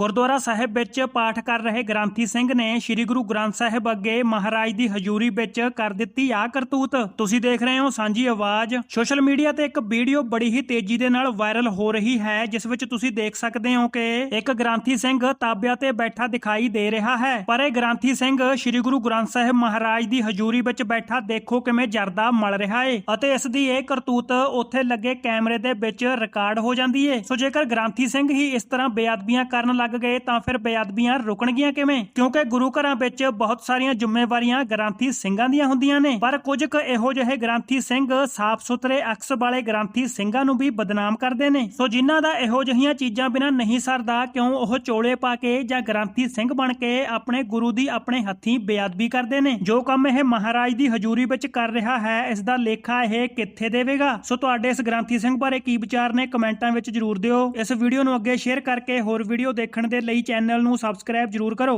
ਗੁਰਦੁਆਰਾ ਸਾਹਿਬ ਵਿੱਚ ਪਾਠ ਕਰ ਰਹੇ ਗ੍ਰੰਥੀ ਸਿੰਘ ਨੇ ਸ੍ਰੀ ਗੁਰੂ ਗ੍ਰੰਥ ਸਾਹਿਬ ਅੱਗੇ ਮਹਾਰਾਜ ਦੀ ਹਜ਼ੂਰੀ ਵਿੱਚ ਕਰ ਦਿੱਤੀ ਆ ਕਰਤੂਤ। ਤੁਸੀਂ ਦੇਖ ਰਹੇ ਹੋ ਸਾਂਝੀ ਆਵਾਜ਼। ਸੋਸ਼ਲ ਮੀਡੀਆ ਤੇ ਇੱਕ ਵੀਡੀਓ ਬੜੀ ਹੀ ਤੇਜ਼ੀ ਦੇ ਨਾਲ ਵਾਇਰਲ ਹੋ ਰਹੀ ਹੈ, ਜਿਸ ਵਿੱਚ ਤੁਸੀਂ ਦੇਖ ਸਕਦੇ ਹੋ ਕਿ ਇੱਕ ਗ੍ਰੰਥੀ ਸਿੰਘ ਤਾਬਿਆਂ ਤੇ ਬੈਠਾ ਦਿਖਾਈ ਦੇ ਰਿਹਾ ਹੈ। ਪਰ ਇਹ ਗ੍ਰੰਥੀ ਸਿੰਘ ਸ੍ਰੀ ਗੁਰੂ ਗ੍ਰੰਥ ਸਾਹਿਬ ਮਹਾਰਾਜ ਦੀ ਹਜ਼ੂਰੀ ਵਿੱਚ ਬੈਠਾ ਦੇਖੋ ਕਿਵੇਂ ਜਰਦਾ ਮਲ ਰਿਹਾ ਏ ਅਤੇ ਇਸ ਦੀ ਇਹ ਕਰਤੂਤ ਉੱਥੇ ਲੱਗੇ ਕੈਮਰੇ ਦੇ ਵਿੱਚ ਰਿਕਾਰਡ ਹੋ ਜਾਂਦੀ ਏ। ਸੋ ਜੇਕਰ ਗ੍ਰੰਥੀ ਸਿੰਘ ਹੀ ਇਸ ਤਰ੍ਹਾਂ ਬੇਅਦਬੀਆਂ ਕਰਨ ਲੱਗ ਗਏ ਤਾਂ ਫਿਰ ਬੇਅਦਬੀਆਂ ਰੁਕਣਗੀਆਂ ਕਿਵੇਂ? ਕਿਉਂਕਿ ਗੁਰੂ ਘਰਾਂ ਵਿੱਚ ਬਹੁਤ ਸਾਰੀਆਂ ਜ਼ਿੰਮੇਵਾਰੀਆਂ ਗ੍ਰੰਥੀ ਸਿੰਘਾਂ ਦੀਆਂ ਹੁੰਦੀਆਂ ਨੇ। ਪਰ ਕੁਝ ਕੁ ਇਹੋ ਜਿਹੇ ਗ੍ਰੰਥੀ ਸਿੰਘ ਸਾਫ਼ ਸੁਥਰੇ ਅਕਸ ਵਾਲੇ ਗ੍ਰੰਥੀ ਸਿੰਘਾਂ ਨੂੰ ਵੀ ਬਦਨਾਮ ਕਰਦੇ ਨੇ। ਸੋ ਜਿਨ੍ਹਾਂ ਦਾ ਇਹੋ ਜਿਹੀਆਂ ਚੀਜ਼ਾਂ ਬਿਨਾਂ ਨਹੀਂ ਸਰਦਾ, ਕਿਉਂ ਉਹ ਚੋਲੇ ਪਾ ਕੇ ਜਾਂ ਗ੍ਰੰਥੀ ਸਿੰਘ ਬਣ ਕੇ ਆਪਣੇ ਗੁਰੂ ਦੀ ਆਪਣੇ ਹੱਥੀਂ ਬੇਅਦਬੀ ਕਰਦੇ ਨੇ? ਜੋ ਕੰਮ ਇਹ ਮਹਾਰਾਜ ਦੀ ਹਜ਼ੂਰੀ ਵਿੱਚ ਕਰ ਰਿਹਾ ਹੈ ਇਸ ਦਾ ਲੇਖਾ ਇਹ ਕਿੱਥੇ ਦੇਵੇਗਾ? ਸੋ ਤੁਹਾਡੇ ਇਸ ਗ੍ਰੰਥੀ ਸਿੰਘ ਬਾਰੇ ਕੀ ਵਿਚਾਰ ਨੇ ਕਮੈਂਟਾਂ ਵਿੱਚ ਜਰੂਰ ਦਿਓ। ਇਸ ਵੀਡੀਓ ਨੂੰ ਅੱਗੇ ਸ਼ੇਅਰ ਕਰਕੇ ਹੋਰ ਵੀਡੀਓ ਦੇਖਣ ਦੇ ਲਈ ਚੈਨਲ ਨੂੰ ਸਬਸਕ੍ਰਾਈਬ ਜਰੂਰ ਕਰੋ।